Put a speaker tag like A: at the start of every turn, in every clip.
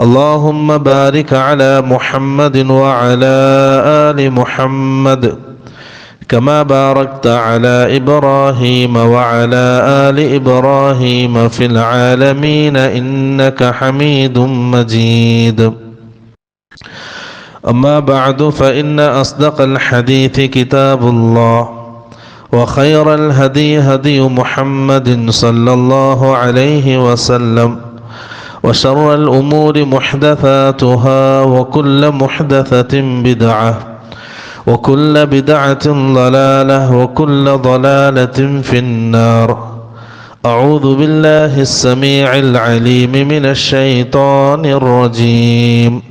A: اللهم بارك على محمد وعلى آل محمد كما باركت على إبراهيم وعلى آل إبراهيم في العالمين إنك حميد مجيد. أما بعد فإن أصدق الحديث كتاب الله وخير الهدي هدي محمد صلى الله عليه وسلم وشر الأمور محدثاتها وكل محدثة بدعة وكل بدعة ضلالة وكل ضلالة في النار. أعوذ بالله السميع العليم من الشيطان الرجيم.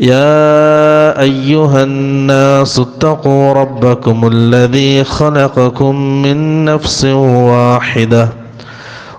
A: يا أيها الناس اتقوا ربكم الذي خلقكم من نفس واحدة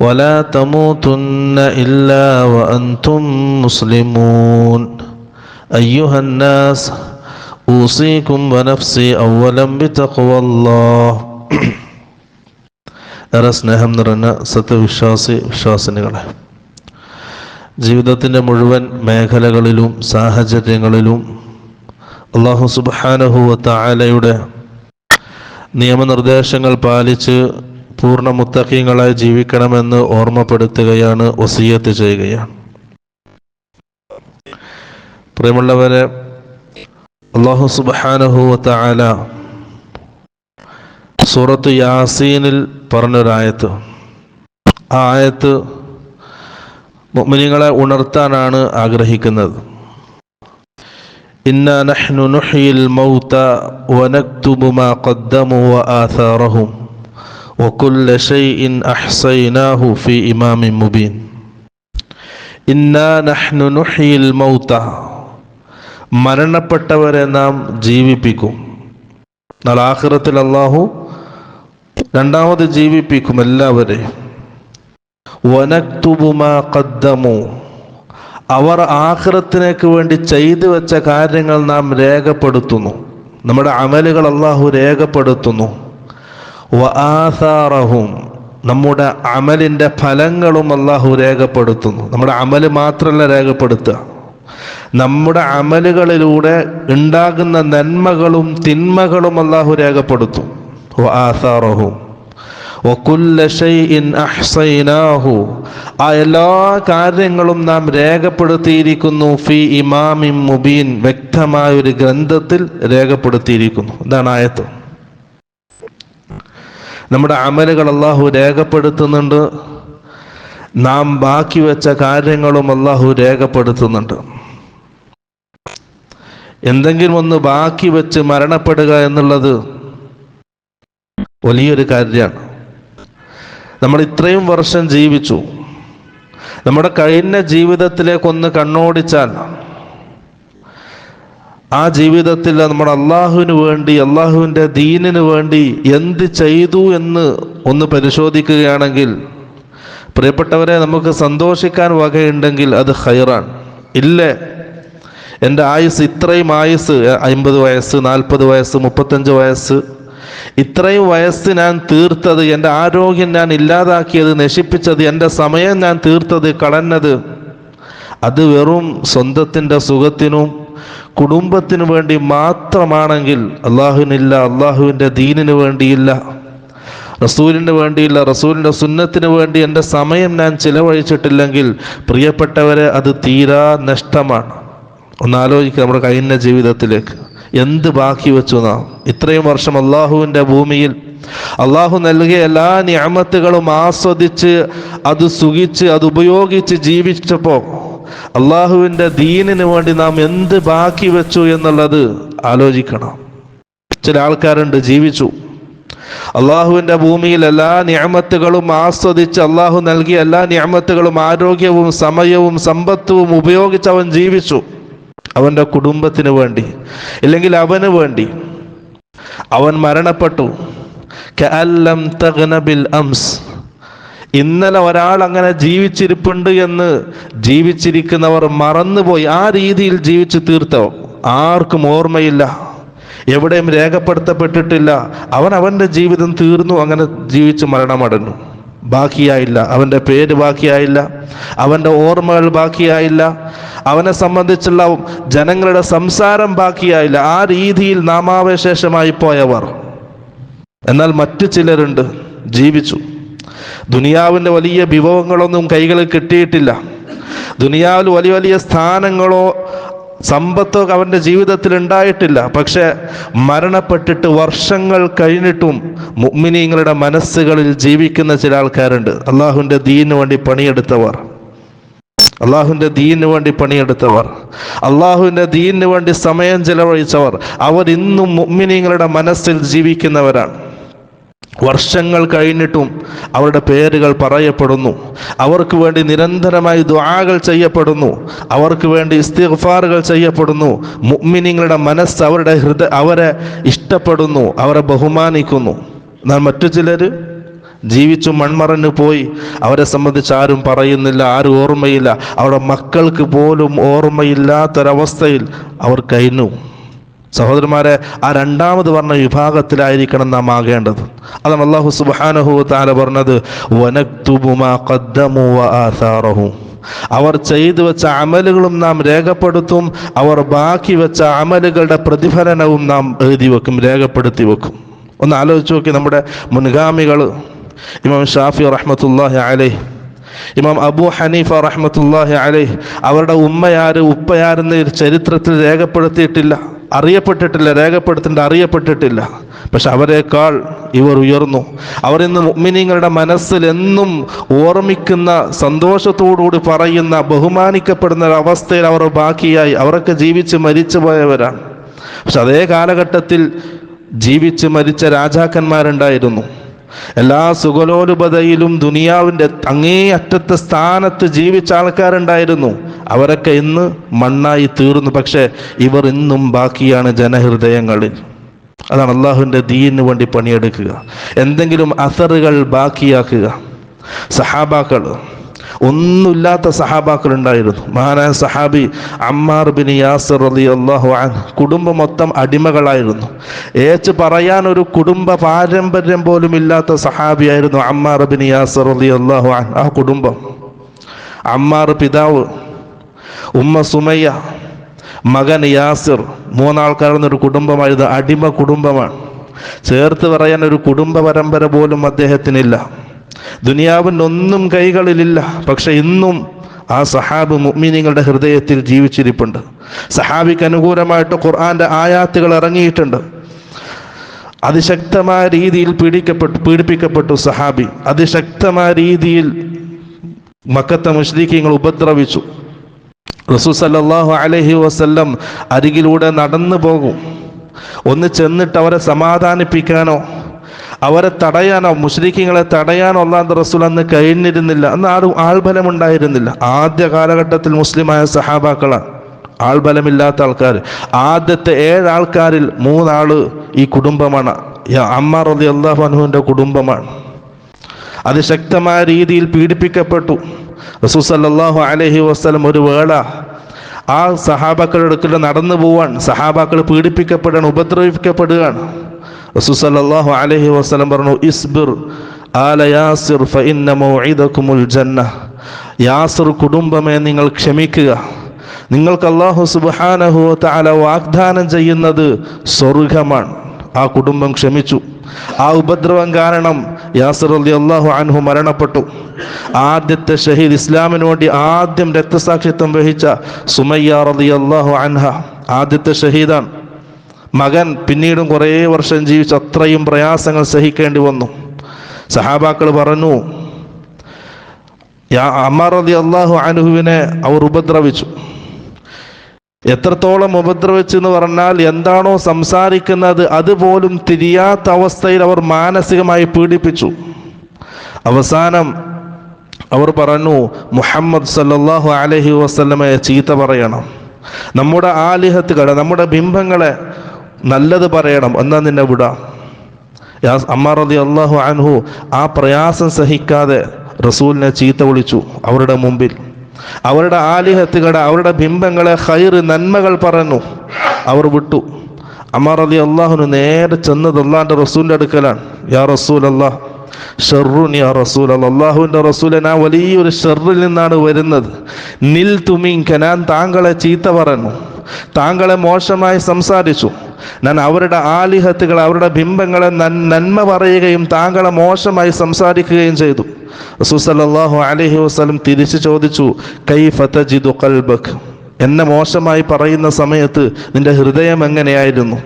A: ولا تموتن الا وانتم مسلمون ايها الناس اوصيكم ونفسي اولا بتقوى الله ഏറെ സ്നേഹം നിറഞ്ഞ സത്യവിശ്വാസി വിശ്വാസിനികളെ ജീവിതത്തിൻ്റെ മുഴുവൻ മേഖലകളിലും സാഹചര്യങ്ങളിലും അള്ളാഹു സുബാനഹുവത്ത ആലയുടെ നിയമനിർദ്ദേശങ്ങൾ പാലിച്ച് പൂർണ മുത്തക്കീങ്ങളായി ജീവിക്കണമെന്ന് ഓർമ്മപ്പെടുത്തുകയാണ് ഒസിയത്ത് ചെയ്യുകയാണ്. പ്രിയമുള്ളവരെ അള്ളാഹു സുബാനഹുവത്ത ആല സൂറത്ത് യാസീനിൽ പറഞ്ഞൊരായത്ത്. ആ ആയത്ത് മുഅ്മിനീങ്ങളെ ഉണർത്താനാണ് ആഗ്രഹിക്കുന്നത്. ഇന്ന നഹ്നു നുഹ്യിൽ മൗത വനക്തുബു മാ ഖദ്ദമു وكل شيء أحصيناه في إمام مبين إنا نحن نحيي الموتى മരണപ്പെട്ടവരെ നാം ജീവിപ്പിക്കും നാളെ ആഖിറത്തിൽ അള്ളാഹു രണ്ടാമത് ജീവിപ്പിക്കും എല്ലാവരെയും വനക്തുബുമാ കദ്ദമു അവർ ആഖിറത്തിനേക്ക് വേണ്ടി ചെയ്തു വെച്ച കാര്യങ്ങൾ നാം രേഖപ്പെടുത്തുന്നു നമ്മുടെ അമലുകൾ അള്ളാഹു രേഖപ്പെടുത്തുന്നു വആസാറഹും നമ്മുടെ അമലിന്റെ ഫലങ്ങളും അള്ളാഹു രേഖപ്പെടുത്തുന്നു. നമ്മുടെ അമൽ മാത്രമല്ല രേഖപ്പെടുത്തുക. നമ്മുടെ അമലുകളിലൂടെ ഉണ്ടാകുന്ന നന്മകളും തിന്മകളും അള്ളാഹു രേഖപ്പെടുത്തും. ആസാറഹും ആ എല്ലാ കാര്യങ്ങളും നാം രേഖപ്പെടുത്തിയിരിക്കുന്നു. ഫി ഇമാമിൻ മുബീൻ വ്യക്തമായ ഒരു ഗ്രന്ഥത്തിൽ രേഖപ്പെടുത്തിയിരിക്കുന്നു. ഇതാണ് ആയത്ത്. നമ്മുടെ അമലുകൾ അള്ളാഹു രേഖപ്പെടുത്തുന്നുണ്ട്. നാം ബാക്കി വെച്ച കാര്യങ്ങളും അള്ളാഹു രേഖപ്പെടുത്തുന്നുണ്ട്. എന്തെങ്കിലും ഒന്ന് ബാക്കി വെച്ച് മരണപ്പെടുക എന്നുള്ളത് വലിയൊരു കാര്യമാണ്. നമ്മൾ ഇത്രയും വർഷം ജീവിച്ചു. നമ്മുടെ കഴിഞ്ഞ ജീവിതത്തിലേക്കൊന്ന് കണ്ണോടിച്ചാൽ ആ ജീവിതത്തിൽ നമ്മുടെ അള്ളാഹുവിന് വേണ്ടി അള്ളാഹുവിന്റെ ദീനിന് വേണ്ടി എന്ത് ചെയ്തു എന്ന് ഒന്ന് പരിശോധിക്കുകയാണെങ്കിൽ പ്രിയപ്പെട്ടവരെ നമുക്ക് സന്തോഷിക്കാൻ വകയുണ്ടെങ്കിൽ അത് ഹൈറാണ് ഇല്ലേ? എന്റെ ആയുസ് ഇത്രയും ആയുസ് അമ്പത് വയസ്സ് നാൽപ്പത് വയസ്സ് മുപ്പത്തഞ്ച് വയസ്സ്. ഇത്രയും വയസ്സ് ഞാൻ തീർത്തത് എന്റെ ആരോഗ്യം ഞാൻ ഇല്ലാതാക്കിയത് നശിപ്പിച്ചത് എന്റെ സമയം ഞാൻ തീർത്തത് കളഞ്ഞത് അത് വെറും സ്വന്തത്തിന്റെ സുഖത്തിനും കുടുംബത്തിനു വേണ്ടി മാത്രമാണെങ്കിൽ അള്ളാഹുവിനില്ല അള്ളാഹുവിന്റെ ദീനിന് വേണ്ടിയില്ല റസൂലിന് വേണ്ടിയില്ല റസൂലിന്റെ സുന്നത്തിന് വേണ്ടി എന്റെ സമയം ഞാൻ ചിലവഴിച്ചിട്ടില്ലെങ്കിൽ പ്രിയപ്പെട്ടവരെ അത് തീരാ നഷ്ടമാണ്. ഒന്ന് ആലോചിക്കുക നമ്മുടെ കഴിഞ്ഞ ജീവിതത്തിലേക്ക്. എന്ത് ബാക്കി വെച്ചു നാം? ഇത്രയും വർഷം അള്ളാഹുവിന്റെ ഭൂമിയിൽ അള്ളാഹു നൽകിയ എല്ലാ ഞാമത്തുകളും ആസ്വദിച്ച് അത് സുഖിച്ച് അത് ഉപയോഗിച്ച് ജീവിച്ചപ്പോൾ അള്ളാഹുവിന്റെ ദീനിന് വേണ്ടി നാം എന്ത് ബാക്കി വെച്ചു എന്നുള്ളത് ആലോചിക്കണം. ചില ആൾക്കാരുണ്ട് ജീവിച്ചു. അള്ളാഹുവിന്റെ ഭൂമിയിൽ എല്ലാ ഞാമത്തുകളും ആസ്വദിച്ച് അള്ളാഹു നൽകിയ എല്ലാ ഞാമത്തുകളും ആരോഗ്യവും സമയവും സമ്പത്തും ഉപയോഗിച്ച് അവൻ ജീവിച്ചു. അവന്റെ കുടുംബത്തിന് വേണ്ടി ഇല്ലെങ്കിൽ അവന് വേണ്ടി. അവൻ മരണപ്പെട്ടു. അംസ്. ഇന്നലെ ഒരാൾ അങ്ങനെ ജീവിച്ചിരിപ്പുണ്ട് എന്ന് ജീവിച്ചിരിക്കുന്നവർ മറന്നുപോയി. ആ രീതിയിൽ ജീവിച്ചു തീർത്തോ? ആർക്കും ഓർമ്മയില്ല. എവിടെയും രേഖപ്പെടുത്തപ്പെട്ടിട്ടില്ല. അവൻ അവന്റെ ജീവിതം തീർന്നു അങ്ങനെ ജീവിച്ച് മരണമടഞ്ഞു. ബാക്കിയായില്ല. അവന്റെ പേര് ബാക്കിയായില്ല. അവന്റെ ഓർമ്മകൾ ബാക്കിയായില്ല. അവനെ സംബന്ധിച്ചുള്ള ജനങ്ങളുടെ സംസാരം ബാക്കിയായില്ല. ആ രീതിയിൽ നാമാവശേഷമായി പോയവർ. എന്നാൽ മറ്റു ചിലരുണ്ട്. ജീവിച്ചു. ദുനിയാവിന്റെ വലിയ വിഭവങ്ങളൊന്നും കൈകളിൽ കിട്ടിയിട്ടില്ല. ദുനിയാവിൽ വലിയ വലിയ സ്ഥാനങ്ങളോ സമ്പത്തോ അവന്റെ ജീവിതത്തിൽ ഉണ്ടായിട്ടില്ല. പക്ഷെ മരണപ്പെട്ടിട്ട് വർഷങ്ങൾ കഴിഞ്ഞിട്ടും മുഅ്മിനീങ്ങളുടെ മനസ്സുകളിൽ ജീവിക്കുന്ന ചില ആൾക്കാരുണ്ട്. അള്ളാഹുവിന്റെ ദീനു വേണ്ടി പണിയെടുത്തവർ. അള്ളാഹുവിന്റെ ദീനു വേണ്ടി പണിയെടുത്തവർ. അള്ളാഹുവിന്റെ ദീനു വേണ്ടി സമയം ചെലവഴിച്ചവർ. അവർ ഇന്നും മുഅ്മിനീങ്ങളുടെ മനസ്സിൽ ജീവിക്കുന്നവരാണ്. വർഷങ്ങൾ കഴിഞ്ഞിട്ടും അവരുടെ പേരുകൾ പറയപ്പെടുന്നു. അവർക്ക് വേണ്ടി നിരന്തരമായി ദ്വാകൾ ചെയ്യപ്പെടുന്നു. അവർക്ക് വേണ്ടി ഇസ്തിഫാറുകൾ ചെയ്യപ്പെടുന്നു. മുഗ്മിനിങ്ങളുടെ മനസ്സ് അവരുടെ ഹൃദയ അവരെ ഇഷ്ടപ്പെടുന്നു. അവരെ ബഹുമാനിക്കുന്നു. എന്നാൽ മറ്റു ചിലർ ജീവിച്ചു മൺമറഞ്ഞു പോയി. അവരെ സംബന്ധിച്ച് ആരും പറയുന്നില്ല ആരും ഓർമ്മയില്ല. അവരുടെ മക്കൾക്ക് പോലും ഓർമ്മയില്ലാത്തൊരവസ്ഥയിൽ അവർ കഴിഞ്ഞു. സഹോദരന്മാരെ ആ രണ്ടാമത് പറഞ്ഞ വിഭാഗത്തിലായിരിക്കണം നാം ആകേണ്ടത്. അതാണ് അള്ളാഹു സുബാനഹു താല പറഞ്ഞത് വനക്തുബു മാ ഖദ്ദമു വ ആഥാറഹു അവർ ചെയ്തു വെച്ച അമലുകളും നാം രേഖപ്പെടുത്തും അവർ ബാക്കി വെച്ച അമലുകളുടെ പ്രതിഫലനവും നാം എഴുതി വെക്കും രേഖപ്പെടുത്തി വെക്കും. ഒന്ന് ആലോചിച്ച് നോക്കി നമ്മുടെ മുൻഗാമികൾ ഇമാം ഷാഫി റഹ്മത്തുല്ലാഹി അലൈഹി ഇമാം അബു ഹനീഫ റഹ്മത്തുല്ലാഹി അലൈഹ് അവരുടെ ഉമ്മയാര് ഉപ്പയാരെന്ന് ചരിത്രത്തിൽ രേഖപ്പെടുത്തിയിട്ടില്ല. അറിയപ്പെട്ടിട്ടില്ല രേഖപ്പെടുത്തേണ്ട അറിയപ്പെട്ടിട്ടില്ല. പക്ഷെ അവരെക്കാൾ ഇവർ ഉയർന്നു. അവർ ഇന്ന് മുഅ്മിനീങ്ങളുടെ മനസ്സിൽ എന്നും ഓർമ്മിക്കുന്ന സന്തോഷത്തോടുകൂടി പറയുന്ന ബഹുമാനിക്കപ്പെടുന്ന അവസ്ഥയിൽ അവർ ബാക്കിയായി. അവരൊക്കെ ജീവിച്ച് മരിച്ചു പോയവരാണ്. പക്ഷെ അതേ കാലഘട്ടത്തിൽ ജീവിച്ച് മരിച്ച രാജാക്കന്മാരുണ്ടായിരുന്നു. എല്ലാ സുഗലോലുപതയിലും ദുനിയാവിന്റെ അങ്ങേ അറ്റത്തെ സ്ഥാനത്ത് ജീവിച്ച ആൾക്കാരുണ്ടായിരുന്നു. അവരൊക്കെ ഇന്ന് മണ്ണായി തീർന്നു. പക്ഷേ ഇവർ ഇന്നും ബാക്കിയാണ് ജനഹൃദയങ്ങളിൽ. അതാണ് അള്ളാഹുവിന്റെ ദീനിന് വേണ്ടി പണിയെടുക്കുക. എന്തെങ്കിലും അസറുകൾ ബാക്കിയാക്കുക. സഹാബാക്കൾ ഒന്നുമില്ലാത്ത സഹാബാക്കൾ ഉണ്ടായിരുന്നു. മഹാനായ സഹാബി അമ്മാർ ബിൻ യാസർ അലി അള്ളാഹു കുടുംബം മൊത്തം അടിമകളായിരുന്നു. ഏച്ച് പറയാൻ ഒരു കുടുംബ പാരമ്പര്യം പോലും ഇല്ലാത്ത സഹാബിയായിരുന്നു അമ്മാർ ബിൻ യാസർ അലി അള്ളാഹു ആ കുടുംബം. അമ്മാർ പിതാവ് ഉമ്മ സുമയ്യ മകൻ യാസിർ മൂന്നാൾക്കാരുന്ന ഒരു കുടുംബമായിരുന്നു. അടിമ കുടുംബമാണ്. ചേർത്ത് പറയാൻ ഒരു കുടുംബ പരമ്പര പോലും അദ്ദേഹത്തിനില്ല. ദുനിയാവിന്റെ ഒന്നും കൈകളിലില്ല. പക്ഷെ ഇന്നും ആ സഹാബ് മുഅ്മിനീങ്ങളുടെ ഹൃദയത്തിൽ ജീവിച്ചിരിപ്പുണ്ട്. സഹാബിക്ക് അനുകൂലമായിട്ട് ഖുർആന്റെ ആയാത്തുകൾ ഇറങ്ങിയിട്ടുണ്ട്. അതിശക്തമായ രീതിയിൽ പീഡിക്കപ്പെട്ടു പീഡിപ്പിക്കപ്പെട്ടു സഹാബി. അതിശക്തമായ രീതിയിൽ മക്കത്തെ മുസ്ലിഖീങ്ങൾ ഉപദ്രവിച്ചു. റസൂ സല്ലല്ലാഹു അലഹി വസ്ല്ലം അരികിലൂടെ നടന്നു പോകും. ഒന്ന് ചെന്നിട്ട് അവരെ സമാധാനിപ്പിക്കാനോ അവരെ തടയാനോ മുസ്ലിഖിങ്ങളെ തടയാനോ അള്ളാഹു റസൂൽ അന്ന് കഴിഞ്ഞിരുന്നില്ല. അന്ന് ആരും ആൾബലം ഉണ്ടായിരുന്നില്ല ആദ്യ കാലഘട്ടത്തിൽ മുസ്ലിമായ സഹാബാക്കളാണ്. ആൾബലമില്ലാത്ത ആൾക്കാർ ആദ്യത്തെ ഏഴാൾക്കാരിൽ മൂന്നാൾ ഈ കുടുംബമാണ്. അമ്മ റലി അള്ളാഹു അനുഹുവിന്റെ കുടുംബമാണ്. അതിശക്തമായ രീതിയിൽ പീഡിപ്പിക്കപ്പെട്ടു. റസൂൽ സല്ലല്ലാഹു അലൈഹി വസ്ലം ഒരു വേള ആ സഹാബാക്കളുടെ അടുക്കൽ നടന്നു പോവാൻ സഹാബാക്കൾ പീഡിപ്പിക്കപ്പെടുകയാണ് ഉപദ്രവിക്കപ്പെടുകയാണ്. റസൂസല്ലാഹു അലൈഹി വസല്ലം പറഞ്ഞു ഇസ്ബിർ ആല യാസിർ ഫഇന്ന മൗഇദകുമുൽ ജന്ന യാസിർ കുടുംബമേ നിങ്ങൾ ക്ഷമിക്കുക. നിങ്ങൾക്ക് അള്ളാഹു സുബ്ഹാനഹു വതആല വാഗ്ദാനം ചെയ്യുന്നത് സ്വർഗമാണ്. ആ കുടുംബം ക്ഷമിച്ചു. ആ ഉപദ്രവം കാരണം യാസിർ അലി അള്ളാഹു അൻഹു മരണപ്പെട്ടു. ആദ്യത്തെ ഷഹീദ് ഇസ്ലാമിന് വേണ്ടി ആദ്യം രക്തസാക്ഷിത്വം വഹിച്ച സുമയ്യ റലി അള്ളാഹു അൻഹ ആദ്യത്തെ ഷഹീദാണ്. മകൻ പിന്നീടും കുറേ വർഷം ജീവിച്ച് അത്രയും പ്രയാസങ്ങൾ സഹിക്കേണ്ടി വന്നു. സഹാബാക്കൾ പറഞ്ഞു യാ അമ്മാർ അള്ളാഹു അനുഹുവിനെ അവർ ഉപദ്രവിച്ചു. എത്രത്തോളം ഉപദ്രവിച്ചു എന്ന് പറഞ്ഞാൽ എന്താണോ സംസാരിക്കുന്നത് അതുപോലും തിരിയാത്ത അവസ്ഥയിൽ അവർ മാനസികമായി പീഡിപ്പിച്ചു. അവസാനം അവർ പറഞ്ഞു മുഹമ്മദ് സല്ലാഹു അലഹി വസ്ലമയെ ചീത്ത പറയണം. നമ്മുടെ ആലിഹത്തുകളെ നമ്മുടെ ബിംബങ്ങളെ നല്ലത് പറയണം. എന്നാ നിന്നെ വിടാം? അമ്മാർ റതി അള്ളാഹു അൻഹു ആ പ്രയാസം സഹിക്കാതെ റസൂലിനെ ചീത്ത വിളിച്ചു അവരുടെ മുമ്പിൽ. അവരുടെ ആലിഹത്തുകളെ അവരുടെ ബിംബങ്ങളെ ഹൈർ നന്മകൾ പറഞ്ഞു അവർ വിട്ടു. അമ്മാർ അലി അള്ളാഹുന് നേരെ ചെന്നത് അള്ളാഹിന്റെ റസൂലിന്റെ അടുക്കലാണ്. യാ റസൂൽ അള്ളാഹ് ഷെറുൻ യാ റസൂൽ അള്ളാഹുവിന്റെ റസൂലൻ ആ വലിയൊരു ഷെറിൽ നിന്നാണ് വരുന്നത്. നിൽ തുമിങ്ക ഞാൻ താങ്കളെ ചീത്ത പറഞ്ഞു. താങ്കളെ മോശമായി സംസാരിച്ചു. ഞാൻ അവരുടെ ആലിഹത്തുകൾ അവരുടെ ബിംബങ്ങളെ നന്മ പറയുകയും താങ്കളെ മോശമായി സംസാരിക്കുകയും ചെയ്തു. റസൂസല്ലാഹു അലഹി വസ്ലം തിരിച്ചു ചോദിച്ചു കൈ ഫതജിദു കൽബക് എന്നെ മോശമായി പറയുന്ന സമയത്ത് നിന്റെ ഹൃദയം എങ്ങനെയായിരുന്നു?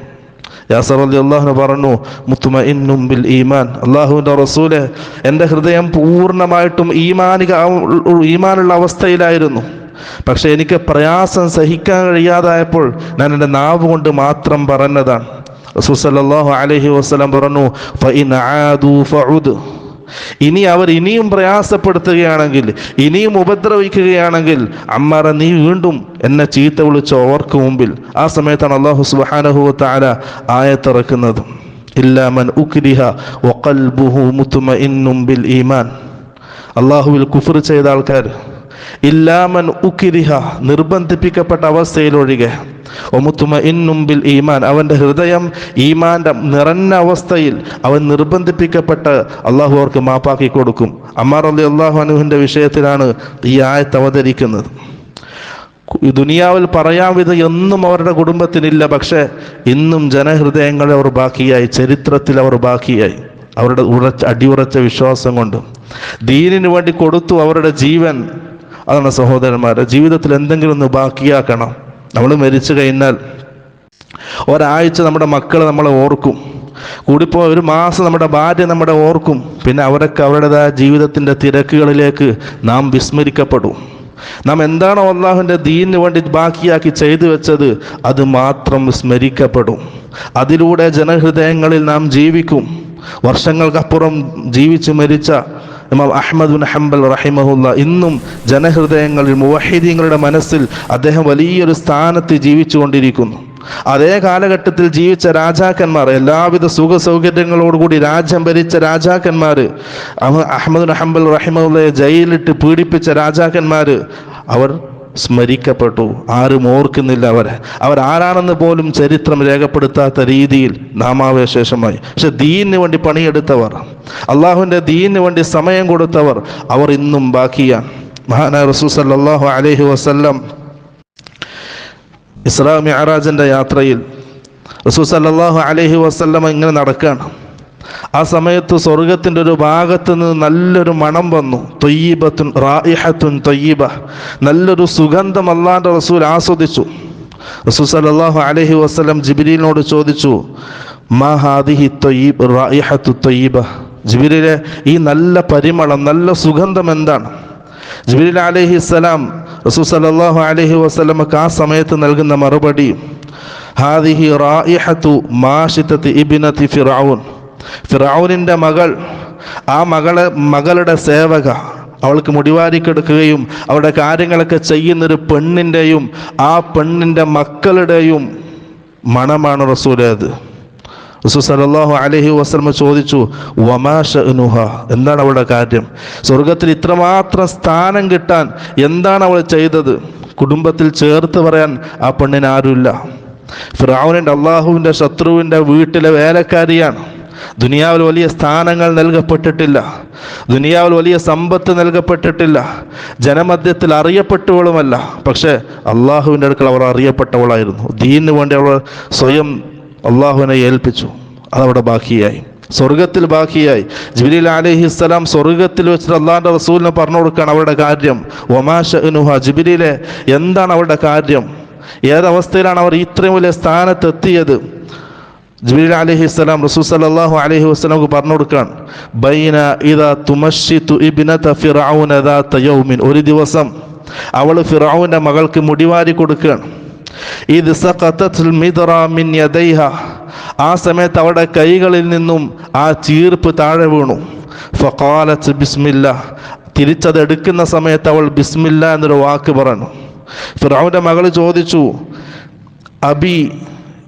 A: യാസർ അലി അള്ളാഹു പറഞ്ഞു മുത്തുമ ഇന്നും ബിൽ ഈമാൻ. അള്ളാഹുവിന്റെ റസൂലെ എന്റെ ഹൃദയം പൂർണമായിട്ടും ഈമാനിക ഈമാനുള്ള അവസ്ഥയിലായിരുന്നു. പക്ഷെ എനിക്ക് പ്രയാസം സഹിക്കാൻ കഴിയാതായപ്പോൾ ഞാൻ എന്റെ നാവ് കൊണ്ട് മാത്രം പറഞ്ഞതാണ്. റസൂൽ അലഹി വസല്ലം പറഞ്ഞു ഇനി അവർ ഇനിയും പ്രയാസപ്പെടുത്തുകയാണെങ്കിൽ ഇനിയും ഉപദ്രവിക്കുകയാണെങ്കിൽ അമ്മാറ നീ വീണ്ടും എന്നെ ചീത്ത വിളിച്ച ഓർക്ക് മുമ്പിൽ. ആ സമയത്താണ് അള്ളാഹു സുബാനഹു താര ആയത്തിറക്കുന്നത്. ഇല്ലാമൻ ഉക്രിഹ വഖൽബുഹു മുത്മഇന്നും ബിൽ ഈമാൻ. അള്ളാഹുവിൽ കുഫർ ചെയ്ത ആൾക്കാർ ഇല്ലാമൻ ഉക്കിരിഹ നിർബന്ധിപ്പിക്കപ്പെട്ട അവസ്ഥയിലൊഴികെ. ഒമുത്തുമ ഇന്നുമ്പിൽ ഈമാൻ. അവന്റെ ഹൃദയം ഈമാന്റെ നിറഞ്ഞ അവസ്ഥയിൽ അവൻ നിർബന്ധിപ്പിക്കപ്പെട്ട് അള്ളാഹു അവർക്ക് മാപ്പാക്കി കൊടുക്കും. അമ്മാർ അലി അള്ളാഹു അനുഹിന്റെ വിഷയത്തിലാണ് ഈ ആയത്ത് അവതരിക്കുന്നത്. ദുനിയാവിൽ പറയാൻ വിധ എന്നും അവരുടെ കുടുംബത്തിനില്ല പക്ഷേ ഇന്നും ജനഹൃദയങ്ങളെ അവർ ബാക്കിയായി ചരിത്രത്തിൽ അവർ ബാക്കിയായി. അവരുടെ ഉറച്ച അടിയുറച്ച വിശ്വാസം കൊണ്ട്. ദീനിനു വേണ്ടി കൊടുത്തു അവരുടെ ജീവൻ അതാണ് സഹോദരന്മാരെ ജീവിതത്തിൽ എന്തെങ്കിലും ഒന്ന് ബാക്കിയാക്കണം. നമ്മൾ മരിച്ചു കഴിഞ്ഞാൽ ഒരാഴ്ച നമ്മുടെ മക്കൾ നമ്മളെ ഓർക്കും. കൂടിപ്പോ ഒരു മാസം നമ്മുടെ ഭാര്യ നമ്മുടെ ഓർക്കും. പിന്നെ അവരൊക്കെ അവരുടേതായ ജീവിതത്തിന്റെ തിരക്കുകളിലേക്ക് നാം വിസ്മരിക്കപ്പെടും. നാം എന്താണോ അള്ളാഹുവിന്റെ ദീനിന് വേണ്ടി ബാക്കിയാക്കി ചെയ്തു വെച്ചത് അത് മാത്രം സ്മരിക്കപ്പെടും അതിലൂടെ ജനഹൃദയങ്ങളിൽ നാം ജീവിക്കും. വർഷങ്ങൾക്കപ്പുറം ജീവിച്ചു മരിച്ച ഇമാം അഹമ്മദ് ബിൻ ഹംബൽ റഹിമഹുല്ല ഇന്നും ജനഹൃദയങ്ങളിൽ മുവഹിദീങ്ങളുടെ മനസ്സിൽ അദ്ദേഹം വലിയൊരു സ്ഥാനത്ത് ജീവിച്ചുകൊണ്ടിരിക്കുന്നു. അതേ കാലഘട്ടത്തിൽ ജീവിച്ച രാജാക്കന്മാർ എല്ലാവിധ സുഖ സൗകര്യങ്ങളോടുകൂടി രാജ്യം ഭരിച്ച രാജാക്കന്മാർ അഹമ്മദ് ഹംബൽ റഹിമഹുല്ലയെ ജയിലിട്ട് പീഡിപ്പിച്ച രാജാക്കന്മാർ അവർ സ്മരിക്കപ്പെട്ടു. ആരും ഓർക്കുന്നില്ല അവരെ. അവരാരാണെന്ന് പോലും ചരിത്രം രേഖപ്പെടുത്താത്ത രീതിയിൽ നാമാവശേഷമായി പക്ഷെ ദീനിന് വേണ്ടി പണിയെടുത്തവർ അള്ളാഹുവിന്റെ ദീനിന് വേണ്ടി സമയം കൊടുത്തവർ അവർ ഇന്നും ബാക്കിയാണ്. മഹാനായ റസൂ സല്ലാഹു അലഹി വസ്ല്ലം ഇസ്ലാമി മിഅറാജിന്റെ യാത്രയിൽ റസൂൽ സല്ലല്ലാഹു അലഹി വസ്ല്ലം ഇങ്ങനെ നടക്കുകയാണ്. ആ സമയത്ത് സ്വർഗത്തിന്റെ ഒരു ഭാഗത്ത് നിന്ന് നല്ലൊരു മണം വന്നു. തൊയ്യീബത്തുൻ റായിഹത്തുൻ തൊയ്യീബ. നല്ലൊരു സുഗന്ധം അള്ളാന്റെ റസൂൽ ആസ്വദിച്ചു. റസൂൽ സല്ലല്ലാഹു അലഹി വസ്ലം ജിബിലിനോട് ചോദിച്ചു മാ ഹാദിഹി തൊയ്യീബ് റായിഹത്തു തൊയ്യീബ? ജിബിരിലെ ഈ നല്ല പരിമളം നല്ല സുഗന്ധം എന്താണ്? ജിബിരിൽ അലഹി സ്വലാം റസൂൽ സല്ലല്ലാഹു അലഹി വസ്ലമക്ക് ആ സമയത്ത് നൽകുന്ന മറുപടി ഹാദിഹി റായിഹത്തു മാഷിത്തത്തി ഇബിനത്തി ഫിറഔൻ ഫിറൌനിന്റെ മകൾ ആ മകളെ മകളുടെ സേവക അവൾക്ക് മുടിവാരിക്കെടുക്കുകയും അവരുടെ കാര്യങ്ങളൊക്കെ ചെയ്യുന്നൊരു പെണ്ണിന്റെയും ആ പെണ്ണിന്റെ മക്കളുടെയും മണമാണ് റസൂലേത് റസൂ സലാഹു അലഹി വസ്ലമ ചോദിച്ചു വമാഷനുഹ എന്താണ് അവളുടെ കാര്യം? സ്വർഗത്തിൽ ഇത്രമാത്രം സ്ഥാനം കിട്ടാൻ എന്താണ് അവൾ ചെയ്തത്? കുടുംബത്തിൽ ചേർത്ത് പറയാൻ ആ പെണ്ണിനാരുമില്ല ഫിറാവുനിന്റെ അള്ളാഹുവിന്റെ ശത്രുവിന്റെ വീട്ടിലെ വേലക്കാരിയാണ്. ദുനിയാവിൽ വലിയ സ്ഥാനങ്ങൾ നൽകപ്പെട്ടിട്ടില്ല. ദുനിയാവിൽ വലിയ സമ്പത്ത് നൽകപ്പെട്ടിട്ടില്ല. ജനമധ്യത്തിൽ അറിയപ്പെട്ടവളുമല്ല. പക്ഷേ അള്ളാഹുവിന്റെ അടുക്കൽ അവർ അറിയപ്പെട്ടവളായിരുന്നു. ദീനിന് വേണ്ടി അവർ സ്വയം അള്ളാഹുവിനെ ഏൽപ്പിച്ചു. അതവിടെ ബാക്കിയായി. സ്വർഗത്തിൽ ബാക്കിയായി. ജിബിലി അലഹിസ്സലാം സ്വർഗത്തിൽ വെച്ചിട്ട് അള്ളാഹിന്റെ റസൂലിനെ പറഞ്ഞു കൊടുക്കുകയാണ് അവരുടെ കാര്യം. ഒമാഷനുഹ ജിബിലിയിലെ എന്താണ് അവരുടെ കാര്യം? ഏതവസ്ഥയിലാണ് അവർ ഇത്രയും വലിയ സ്ഥാനത്തെത്തിയത്? ജിബിലി അലഹിസ്സലാം റസൂൽ സലാഹു അലഹി വസ്സലാമക്ക് പറഞ്ഞു കൊടുക്കാൻ ബൈന ഇതാ തുമശ്ശിതു ഇബ്നത യൗമിൻ. ഒരു ദിവസം അവൾ ഫിറാവുന്റെ മകൾക്ക് മുടിവാരി കൊടുക്കുകയാണ്. ഇത് സഖത്തത്തുൽ മിദ്റ മിൻ യദൈഹ. ആ സമയത്ത് അവളുടെ കൈകളിൽ നിന്നും ആ ചീർപ്പ് താഴെ വീണു. ഫഖാലത്ത് ബിസ്മില്ല. തിരിച്ചത് എടുക്കുന്ന സമയത്ത് അവൾ ബിസ്മില്ല എന്നൊരു വാക്ക് പറഞ്ഞു. ഫിറാവിന്റെ മകൾ ചോദിച്ചു അബി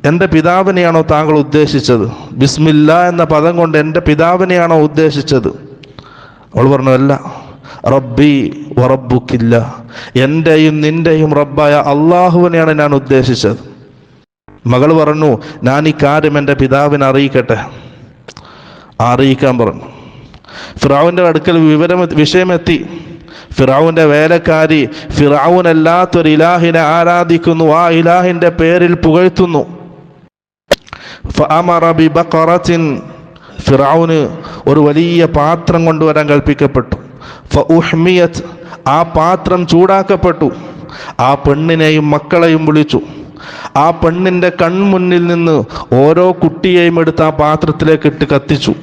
A: എന്റെ പിതാവിനെയാണോ താങ്കൾ ഉദ്ദേശിച്ചത്? ബിസ്മില്ല എന്ന പദം കൊണ്ട് എന്റെ പിതാവിനെയാണോ ഉദ്ദേശിച്ചത്? അവൾ പറഞ്ഞു അല്ല. റബ്ബി വറബുക്കില്ല എന്റെയും നിന്റെയും റബ്ബായ അള്ളാഹുവിനെയാണ് ഞാൻ ഉദ്ദേശിച്ചത്. മകൾ പറഞ്ഞു ഞാൻ ഈ കാര്യം എന്റെ പിതാവിനെ അറിയിക്കട്ടെ. അറിയിക്കാൻ പറഞ്ഞു. ഫിറാവിന്റെ അടുക്കൽ വിവരം വിഷയമെത്തി. ഫിറാവുന്റെ വേലക്കാരി ഫിറാവുനല്ലാത്തൊരു ഇലാഹിനെ ആരാധിക്കുന്നു ആ ഇലാഹിന്റെ പേരിൽ പുകഴ്ത്തുന്നു. ഫിറഔന് ഒരു വലിയ പാത്രം കൊണ്ടുവരാൻ കൽപ്പിക്കപ്പെട്ടു. ഫഉഹ്മിയത് ആ പാത്രം ചൂടാക്കപ്പെട്ടു. ആ പെണ്ണിനെയും മക്കളെയും വിളിച്ചു. ആ പെണ്ണിന്റെ കൺമുന്നിൽ നിന്ന് ഓരോ കുട്ടിയെയും എടുത്ത് ആ പാത്രത്തിലേക്ക് ഇട്ട് കത്തിച്ചു.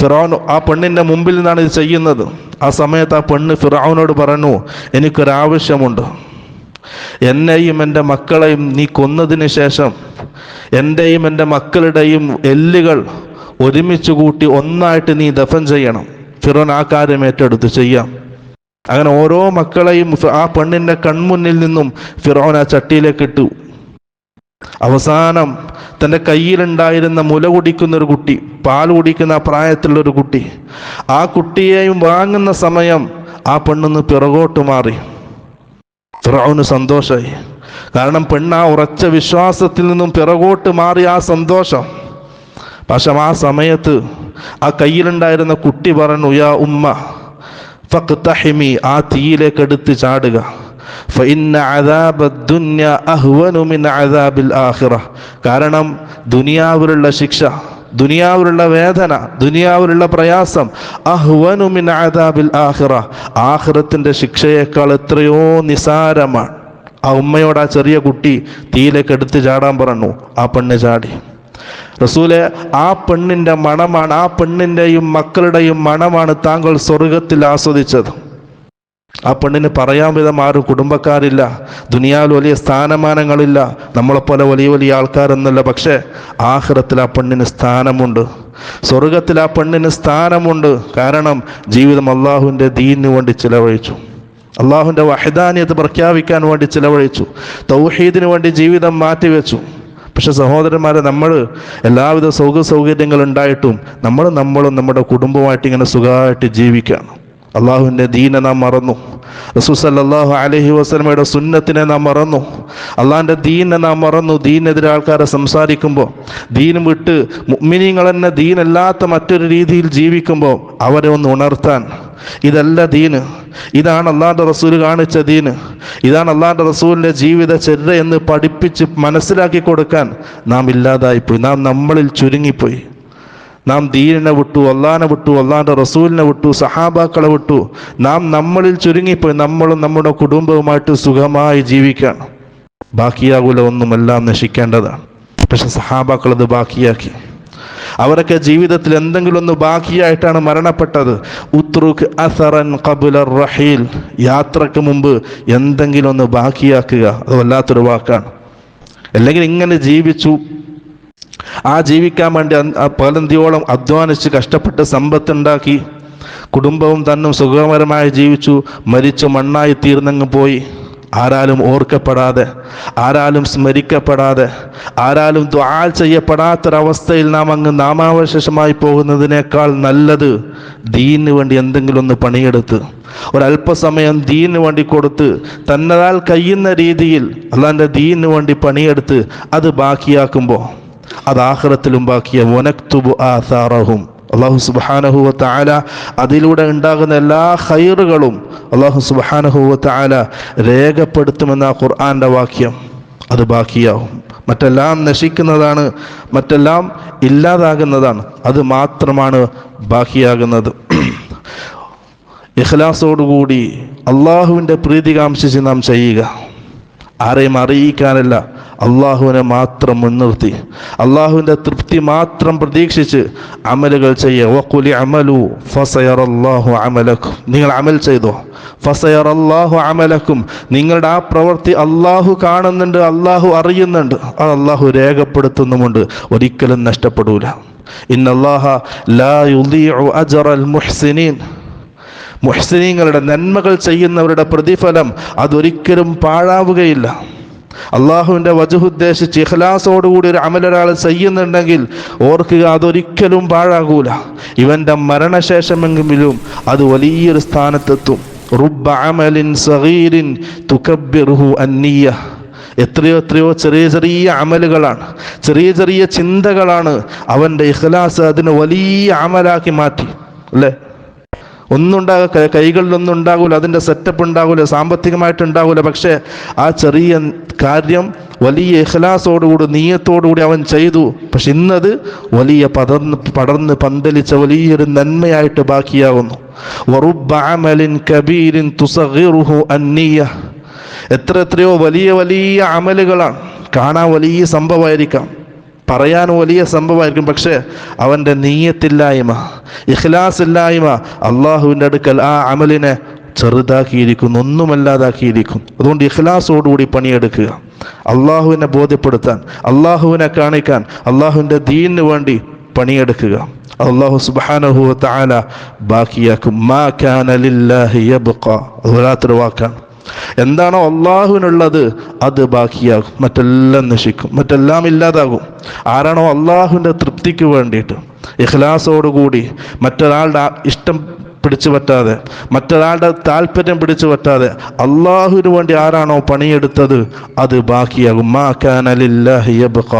A: ഫിറോൻ ആ പെണ്ണിന്റെ മുമ്പിൽ നിന്നാണ് ഇത് ചെയ്യുന്നത്. ആ സമയത്ത് ആ പെണ്ണ് ഫിറോനോട് പറഞ്ഞു എനിക്കൊരാവശ്യമുണ്ട്. എന്നെയും എന്റെ മക്കളെയും നീ കൊന്നതിന് ശേഷം എന്റെയും എന്റെ മക്കളുടെയും എല്ലുകൾ ഒരുമിച്ച് കൂട്ടി ഒന്നായിട്ട് നീ ദഫൻ ചെയ്യണം. ഫിറോൻ ആ കാര്യം ഏറ്റെടുത്ത്. ചെയ്യാം. അങ്ങനെ ഓരോ മക്കളെയും ആ പെണ്ണിന്റെ കൺമുന്നിൽ നിന്നും ഫിറോൻ ആ ചട്ടിയിലേക്ക് ഇട്ടു. അവസാനം തന്റെ കയ്യിലുണ്ടായിരുന്ന മുല കുടിക്കുന്ന ഒരു കുട്ടി പാൽ കുടിക്കുന്ന ആ പ്രായത്തിലുള്ള ഒരു കുട്ടി ആ കുട്ടിയെയും വാങ്ങുന്ന സമയം ആ പെണ്ണൊന്ന് പിറകോട്ട് മാറി. ഫിറൌന് സന്തോഷമായി കാരണം പെണ്ണ് ഉറച്ച വിശ്വാസത്തിൽ നിന്നും പിറകോട്ട് മാറി ആ സന്തോഷം. പക്ഷെ ആ സമയത്ത് ആ കയ്യിലുണ്ടായിരുന്ന കുട്ടി പറഞ്ഞു യാ ഉമ്മ ഫിമി ആ തീയിലേക്ക് എടുത്ത് ചാടുക കാരണം ദുനിയാവിലുള്ള ശിക്ഷ ദുനിയാവിലുള്ള വേദന ദുനിയാവിലുള്ള പ്രയാസം അഹ്വനു മിൻ അദാബിൽ ആഖിറ. ആഖിറത്തിന്റെ ശിക്ഷയേക്കാൾ എത്രയോ നിസാരമാണ്. ആ ഉമ്മയോട് ആ ചെറിയ കുട്ടി തീയിലേക്ക് എടുത്ത് ചാടാൻ പറഞ്ഞു ആ പെണ്ണ് ചാടി. റസൂലെ ആ പെണ്ണിന്റെ മണമാണ് ആ പെണ്ണിന്റെയും മക്കളുടെയും മണമാണ് താങ്കൾ സ്വർഗത്തിൽ ആസ്വദിച്ചത്. ആ പെണ്ണിന് പറയാൻ വിധം ആരും കുടുംബക്കാരില്ല. ദുനിയാവിൽ വലിയ സ്ഥാനമാനങ്ങളില്ല. നമ്മളെപ്പോലെ വലിയ വലിയ ആൾക്കാരൊന്നുമില്ല. പക്ഷേ ആഹ്റത്തിൽ ആ പെണ്ണിന് സ്ഥാനമുണ്ട്. സ്വർഗത്തിൽ ആ പെണ്ണിന് സ്ഥാനമുണ്ട്. കാരണം ജീവിതം അള്ളാഹുവിന്റെ ദീനിന് വേണ്ടി ചിലവഴിച്ചു. അള്ളാഹുവിന്റെ വഹദാനിയത്ത് പ്രഖ്യാപിക്കാൻ വേണ്ടി ചിലവഴിച്ചു. തൗഹീദിന് വേണ്ടി ജീവിതം മാറ്റിവെച്ചു. പക്ഷെ സഹോദരന്മാരെ നമ്മൾ എല്ലാവിധ സൗക സൗകര്യങ്ങൾ ഉണ്ടായിട്ടും നമ്മൾ നമ്മളും നമ്മുടെ കുടുംബമായിട്ട് ഇങ്ങനെ സുഖമായിട്ട് ജീവിക്കുകയാണ്. അള്ളാഹുവിന്റെ ദീനെ നാം മറന്നു. റസൂസല്ലാഹു അലഹി വസ്ലമയുടെ സുന്നത്തിനെ നാം മറന്നു. അള്ളാഹിന്റെ ദീനെ നാം മറന്നു. ദീനെതിരെ ആൾക്കാരെ സംസാരിക്കുമ്പോൾ ദീനും വിട്ട് മുഅ്മിനീങ്ങൾ തന്നെ ദീനല്ലാത്ത മറ്റൊരു രീതിയിൽ ജീവിക്കുമ്പോൾ അവരെ ഒന്ന് ഉണർത്താൻ. ഇതല്ല ദീന് ഇതാണ് അള്ളാഹിന്റെ റസൂൽ കാണിച്ച ദീന് ഇതാണ് അള്ളാഹിന്റെ റസൂലിന്റെ ജീവിത ചര്യ എന്ന് പഠിപ്പിച്ച് മനസ്സിലാക്കി കൊടുക്കാൻ നാം ഇല്ലാതായിപ്പോയി. നാം നമ്മളിൽ ചുരുങ്ങിപ്പോയി. നാം ദീനിനെ വിട്ടു അള്ളാനെ വിട്ടു അള്ളാഹിന്റെ റസൂലിനെ വിട്ടു സഹാബാക്കളെ വിട്ടു. നാം നമ്മളിൽ ചുരുങ്ങിപ്പോയി നമ്മളും നമ്മുടെ കുടുംബവുമായിട്ട് സുഖമായി ജീവിക്കണം ബാക്കിയാകൂല ഒന്നുമെല്ലാം നശിക്കേണ്ടതാണ്. പക്ഷെ സഹാബാക്കൾ അത് ബാക്കിയാക്കി. അവരൊക്കെ ജീവിതത്തിൽ എന്തെങ്കിലും ഒന്ന് ബാക്കിയായിട്ടാണ് മരണപ്പെട്ടത്. ഉത്രുഖ് അസറൻ കബുലർ റഹീൽ. യാത്രയ്ക്ക് മുമ്പ് എന്തെങ്കിലും ഒന്ന് ബാക്കിയാക്കുക അത് വല്ലാത്തൊരു വാക്കാണ്. അല്ലെങ്കിൽ ഇങ്ങനെ ജീവിച്ചു ആ ജീവിക്കാൻ വേണ്ടി പകലന്തിയോളം അധ്വാനിച്ച് കഷ്ടപ്പെട്ട് സമ്പത്തുണ്ടാക്കി കുടുംബവും തന്നും സുഖകരമായി ജീവിച്ചു മരിച്ചു മണ്ണായി തീർന്നങ്ങ് പോയി. ആരാലും ഓർക്കപ്പെടാതെ ആരാലും സ്മരിക്കപ്പെടാതെ ആരാലും ദ്വാൽ ചെയ്യപ്പെടാത്തൊരവസ്ഥയിൽ നാം അങ്ങ് നാമാവശേഷമായി പോകുന്നതിനേക്കാൾ നല്ലത് ദീനിന് വേണ്ടി എന്തെങ്കിലും ഒന്ന് പണിയെടുത്ത് ഒരല്പസമയം ദീനിന് വേണ്ടി കൊടുത്ത് തന്നതാൽ കഴിയുന്ന രീതിയിൽ അല്ലാണ്ട് ദീനിന് വേണ്ടി പണിയെടുത്ത് അത് ബാക്കിയാക്കുമ്പോൾ അത് ആഹ്റത്തിലും ബാക്കിയ വനക്തുബു ആസാറഹും. അള്ളാഹു സുബാനഹുവത്ത് താല അതിലൂടെ ഉണ്ടാകുന്ന എല്ലാ ഹൈറുകളും അള്ളാഹു സുബാനഹുവത്ത് താല രേഖപ്പെടുത്തുമെന്ന ഖുർആന്റെ വാക്യം. അത് ബാക്കിയാവും. മറ്റെല്ലാം നശിക്കുന്നതാണ് മറ്റെല്ലാം ഇല്ലാതാകുന്നതാണ്. അത് മാത്രമാണ് ബാക്കിയാകുന്നത്. ഇഖ്ലാസോടുകൂടി അള്ളാഹുവിന്റെ പ്രീതി കാംക്ഷിച്ച് നാം ചെയ്യുക. ആരെയും അറിയിക്കാനല്ല. അള്ളാഹുവിനെ മാത്രം മുൻനിർത്തി. അള്ളാഹുവിന്റെ തൃപ്തി മാത്രം പ്രതീക്ഷിച്ച് അമലുകൾ ചെയ്യുക വക്കുലി അമലു ഫസയറല്ലാഹു അമലക്കും. നിങ്ങൾ അമൽ ചെയ്തോ? ഫസയറല്ലാഹു അമലക്കും. നിങ്ങളുടെ ആ പ്രവൃത്തി അള്ളാഹു കാണുന്നുണ്ട് അള്ളാഹു അറിയുന്നുണ്ട്. അത് അള്ളാഹു രേഖപ്പെടുത്തുന്നുമുണ്ട്. ഒരിക്കലും നഷ്ടപ്പെടൂല. ഇന്നല്ലാഹ ലാ മുഹ്സിനീൻ. മുഹ്സിനീങ്ങളുടെ നന്മകൾ ചെയ്യുന്നവരുടെ പ്രതിഫലം അതൊരിക്കലും പാഴാവുകയില്ല. അള്ളാഹുവിന്റെ വജുഹുദ്ദേശിച്ച് ഇഖലാസോടുകൂടി ഒരു അമലൊരാൾ ചെയ്യുന്നുണ്ടെങ്കിൽ ഓർക്കുക അതൊരിക്കലും പാഴാകൂല. ഇവന്റെ മരണശേഷമെങ്കിലും അത് വലിയൊരു സ്ഥാനത്തെത്തും. റുബ് അമലിൻ സഹീരിൻ തുക്കബിർഹു അന്നിയ എത്രയോ എത്രയോ ചെറിയ ചെറിയ അമലുകളാണ്. ചെറിയ ചെറിയ ചിന്തകളാണ് അവന്റെ ഇഖ്ലാസ് അതിനെ വലിയ അമലാക്കി മാറ്റി. അല്ലേ? ഒന്നും ഉണ്ടാക കൈകളിലൊന്നും ഉണ്ടാകൂല അതിന്റെ സെറ്റപ്പ് ഉണ്ടാകൂല സാമ്പത്തികമായിട്ട് ഉണ്ടാകൂല പക്ഷേ ആ ചെറിയ കാര്യം വലിയ ഇഖ്ലാസോടുകൂടി നീയത്തോടുകൂടി അവൻ ചെയ്തു. പക്ഷെ ഇന്നത് വലിയ പടർന്ന് പടർന്ന് പന്തലിച്ച വലിയൊരു നന്മയായിട്ട് ബാക്കിയാകുന്നു. വറുബ്ബ അമലിൻ കബീരിൻ തുസഹിറുഹു അന്നിയ. എത്ര എത്രയോ വലിയ വലിയ അമലുകളാണ്. കാണാൻ വലിയ സംഭവമായിരിക്കാം. പറയാൻ വലിയ സംഭവമായിരിക്കും. പക്ഷേ അവന്റെ നീയത്തില്ലായ്മ ഇഖ്ലാസ് ഇല്ലായ്മ അള്ളാഹുവിന്റെ അടുക്കൽ ആ അമലിനെ ചെറുതാക്കിയിരിക്കുന്നു ഒന്നുമല്ലാതാക്കിയിരിക്കും അതുകൊണ്ട് ഇഖ്ലാസോടുകൂടി പണിയെടുക്കുക. അള്ളാഹുവിനെ ബോധ്യപ്പെടുത്താൻ അള്ളാഹുവിനെ കാണിക്കാൻ അള്ളാഹുവിന്റെ ദീനിന് വേണ്ടി പണിയെടുക്കുക. അള്ളാഹു സുബാനഹു താല ബാക്കിയാക്കും. മാ കാനലില്ലാഹി യബ്ഖ. വാക്കാണ്. എന്താണോ അള്ളാഹുവിനുള്ളത് അത് ബാക്കിയാകും മറ്റെല്ലാം നശിക്കും മറ്റെല്ലാം ഇല്ലാതാകും. ആരാണോ അള്ളാഹുവിന്റെ തൃപ്തിക്ക് വേണ്ടിയിട്ട് ഇഖ്ലാസോടുകൂടി മറ്റൊരാളുടെ ഇഷ്ടം പിടിച്ചു പറ്റാതെ മറ്റൊരാളുടെ താല്പര്യം പിടിച്ചു പറ്റാതെ അള്ളാഹുവിന് വേണ്ടി ആരാണോ പണിയെടുത്തത് അത് ബാക്കിയാകും. മാ കാനലില്ലാഹി യബ്ഖ.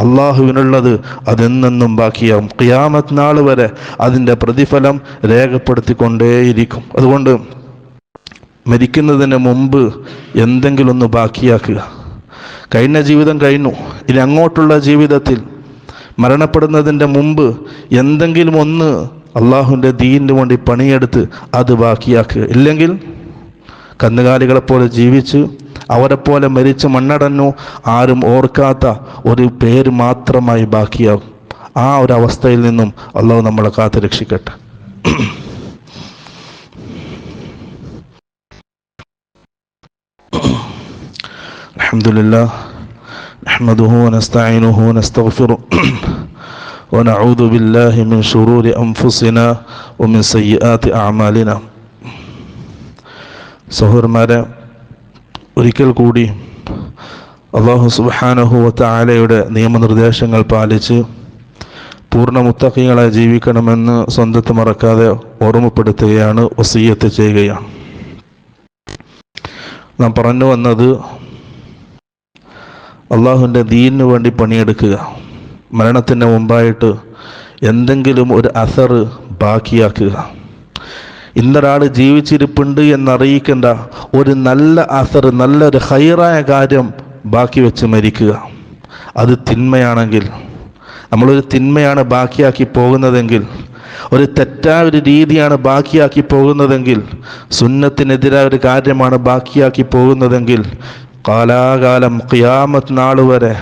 A: അള്ളാഹുവിനുള്ളത് അതെന്നെന്നും ബാക്കിയാകും. ക്യാമത് നാൾ വരെ അതിന്റെ പ്രതിഫലം രേഖപ്പെടുത്തിക്കൊണ്ടേയിരിക്കും. അതുകൊണ്ട് മരിക്കുന്നതിന് മുമ്പ് എന്തെങ്കിലും ഒന്ന് ബാക്കിയാക്കുക. കഴിഞ്ഞ ജീവിതം കഴിഞ്ഞു. ഇനി അങ്ങോട്ടുള്ള ജീവിതത്തിൽ മരണപ്പെടുന്നതിന്റെ മുമ്പ് എന്തെങ്കിലും ഒന്ന് അള്ളാഹുവിന്റെ ദീനിന് വേണ്ടി പണിയെടുത്ത് അത് ബാക്കിയാക്കുക. ഇല്ലെങ്കിൽ കന്നുകാലികളെപ്പോലെ ജീവിച്ച് അവരെപ്പോലെ മരിച്ച് മണ്ണടഞ്ഞു ആരും ഓർക്കാത്ത ഒരു പേര് മാത്രമായി ബാക്കിയാകും ആ ഒരു അവസ്ഥയിൽ നിന്നും അള്ളാഹു നമ്മളെ കാത്തു രക്ഷിക്കട്ടെ الحمد لله نحمده ونستعينه ونستغفره ونعوذ بالله من شرور أنفسنا ومن سيئات أعمالنا സഹോദരന്മാരെ ഒരിക്കൽ കൂടി അള്ളാഹു സുബാനഹു താലയുടെ നിയമനിർദ്ദേശങ്ങൾ പാലിച്ച് പൂർണ്ണ മുത്തക്കികളെ ജീവിക്കണമെന്ന് സ്വന്തത്തെ മറക്കാതെ ഓർമ്മപ്പെടുത്തുകയാണ് വസീയത്ത് ചെയ്യുകയാണ് നാം പറഞ്ഞു വന്നത് അള്ളാഹുവിന്റെ ദീനിന് വേണ്ടി പണിയെടുക്കുക. മരണത്തിന് മുമ്പായിട്ട് എന്തെങ്കിലും ഒരു അസർ ബാക്കിയാക്കുക. ഇന്നൊരാൾ ജീവിച്ചിരിപ്പുണ്ട് എന്നറിയിക്കേണ്ട ഒരു നല്ല അസർ നല്ലൊരു ഹൈറായ കാര്യം ബാക്കി വെച്ച് മരിക്കുക. അത് തിന്മയാണെങ്കിൽ നമ്മളൊരു തിന്മയാണ് ബാക്കിയാക്കി പോകുന്നതെങ്കിൽ ഒരു തെറ്റായ ഒരു രീതിയാണ് ബാക്കിയാക്കി പോകുന്നതെങ്കിൽ സുന്നത്തിനെതിരായ ഒരു കാര്യമാണ് ബാക്കിയാക്കി പോകുന്നതെങ്കിൽ കാലാകാലം ഖിയാമത്ത് നാൾ വരെ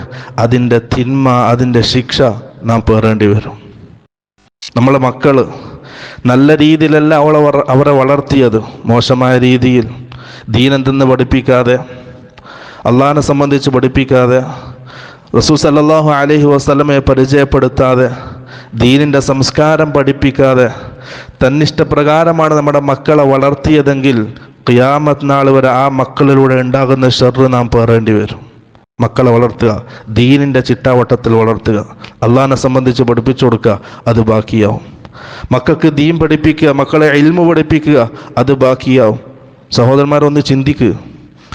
A: അതിന്റെ തിന്മ അതിന്റെ ശിക്ഷ നാം പേറേണ്ടി വരും. നമ്മളെ മക്കൾ നല്ല രീതിയിലല്ല അവളെ അവരെ വളർത്തിയത്. മോശമായ രീതിയിൽ ദീനെന്തെന്ന് പഠിപ്പിക്കാതെ അള്ളാഹിനെ സംബന്ധിച്ച് പഠിപ്പിക്കാതെ റസൂ സല്ലാഹു അലഹി വസ്ലമയെ പരിചയപ്പെടുത്താതെ ദീനിന്റെ സംസ്കാരം പഠിപ്പിക്കാതെ തന്നിഷ്ടപ്രകാരമാണ് നമ്മുടെ മക്കളെ വളർത്തിയതെങ്കിൽ ഖിയാമത്ത് നാൾ വരെ ആ മക്കളിലൂടെ ഉണ്ടാകുന്ന ഷെറ് നാം പേറേണ്ടി വരും. മക്കളെ വളർത്തുക ദീനിന്റെ ചിട്ടാവട്ടത്തിൽ വളർത്തുക അള്ളാഹിനെ സംബന്ധിച്ച് പഠിപ്പിച്ചു കൊടുക്കുക അത് ബാക്കിയാവും. മക്കൾക്ക് ദീൻ പഠിപ്പിക്കുക മക്കളെ ഇൽമു പഠിപ്പിക്കുക അത് ബാക്കിയാവും. സഹോദരന്മാരൊന്ന് ചിന്തിക്കുക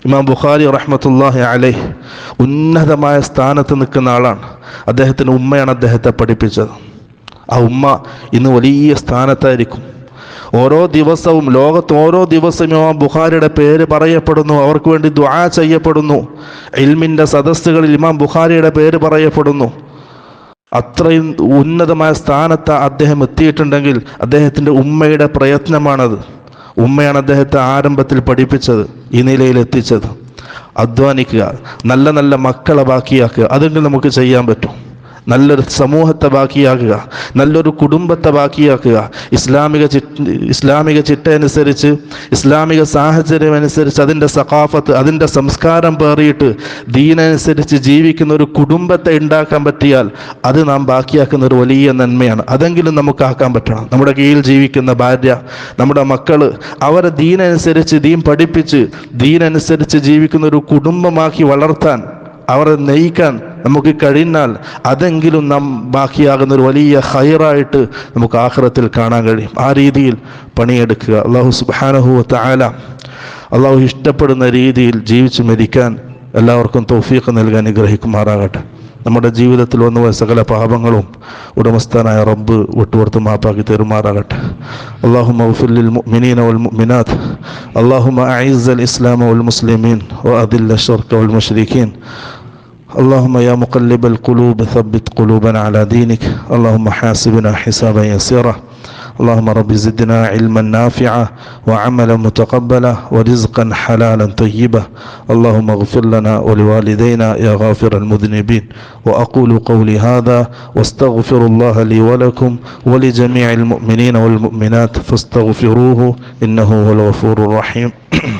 A: ഇമാം ബുഖാരി റഹ്മത്തുല്ലാഹി അലൈഹ് ഉന്നതമായ സ്ഥാനത്ത് നിൽക്കുന്ന ആളാണ്. അദ്ദേഹത്തിന്റെ ഉമ്മയാണ് അദ്ദേഹത്തെ പഠിപ്പിച്ചത്. ആ ഉമ്മ ഇന്ന് വലിയ സ്ഥാനത്തായിരിക്കും. ഓരോ ദിവസവും ലോകത്ത് ഓരോ ദിവസവും ഇമാം ബുഖാരിയുടെ പേര് പറയപ്പെടുന്നു. അവർക്ക് വേണ്ടി ദ്വാ ചെയ്യപ്പെടുന്നു. ഇൽമിന്റെ സദസ്സുകളിൽ ഇമാം ബുഖാരിയുടെ പേര് പറയപ്പെടുന്നു. അത്രയും ഉന്നതമായ സ്ഥാനത്ത് അദ്ദേഹം എത്തിയിട്ടുണ്ടെങ്കിൽ അദ്ദേഹത്തിന്റെ ഉമ്മയുടെ പ്രയത്നമാണത്. ഉമ്മയാണ് അദ്ദേഹത്തെ ആരംഭത്തിൽ പഠിപ്പിച്ചത് ഈ നിലയിൽ എത്തിച്ചത്. അധ്വാനിക്കുക നല്ല നല്ല മക്കളെ ബാക്കിയാക്കുക അതെങ്കിലും നമുക്ക് ചെയ്യാൻ പറ്റും. നല്ലൊരു സമൂഹത്തെ ബാക്കിയാക്കുക നല്ലൊരു കുടുംബത്തെ ബാക്കിയാക്കുക ഇസ്ലാമിക ഇസ്ലാമിക ചിട്ട അനുസരിച്ച് ഇസ്ലാമിക സാഹചര്യം അനുസരിച്ച് അതിന്റെ സഖാഫത്ത് അതിന്റെ സംസ്കാരം പേറിയിട്ട് ദീനനുസരിച്ച് ജീവിക്കുന്ന ഒരു കുടുംബത്തെ ഉണ്ടാക്കാൻ പറ്റിയാൽ അത് നാം ബാക്കിയാക്കുന്ന ഒരു വലിയ നന്മയാണ്. അതെങ്കിലും നമുക്കാക്കാൻ പറ്റണം. നമ്മുടെ കീഴിൽ ജീവിക്കുന്ന ഭാര്യ നമ്മുടെ മക്കൾ അവരെ ദീനനുസരിച്ച് ദീൻ പഠിപ്പിച്ച് ദീനനുസരിച്ച് ജീവിക്കുന്ന ഒരു കുടുംബമാക്കി വളർത്താൻ അവരെ നയിക്കാൻ നമുക്ക് കഴിഞ്ഞാൽ അതെങ്കിലും നാം ബാക്കിയാകുന്ന ഒരു വലിയ ഹയറായിട്ട് നമുക്ക് ആഹ്റത്തിൽ കാണാൻ കഴിയും. ആ രീതിയിൽ പണിയെടുക്കുക. അള്ളാഹു സുബാനഹുവ താല അള്ളാഹു ഇഷ്ടപ്പെടുന്ന രീതിയിൽ ജീവിച്ച് മരിക്കാൻ എല്ലാവർക്കും തോഫീക്ക് നൽകാൻ അനുഗ്രഹിക്കുമാറാകട്ടെ. നമ്മുടെ ജീവിതത്തിൽ വന്നു പോയ സകല പാപങ്ങളും ഉടമസ്ഥാനായ റബ്ബ് വിട്ടുപുറത്ത് മാപ്പാക്കി തീരുമാറാകട്ടെ. അള്ളാഹു മൗഫുല്ലിൽ മിനീന വൽ മിനാത്ത് അള്ളാഹു അൽ ഇസ്ലാം വൽ മുസ്ലിമീൻ അദിൽ ഷർക്ക വൽ മുഷ്രീഖീൻ اللهم يا مقلب القلوب ثبت قلوبنا على دينك. اللهم حاسبنا حسابا يسيرا. اللهم رب زدنا علما نافعا وعملا متقبلا ورزقا حلالا طيبا. اللهم اغفر لنا ولوالدينا يا غافر المذنبين. وأقول قولي هذا واستغفر الله لي ولكم ولجميع المؤمنين والمؤمنات فاستغفروه إنه هو الغفور الرحيم.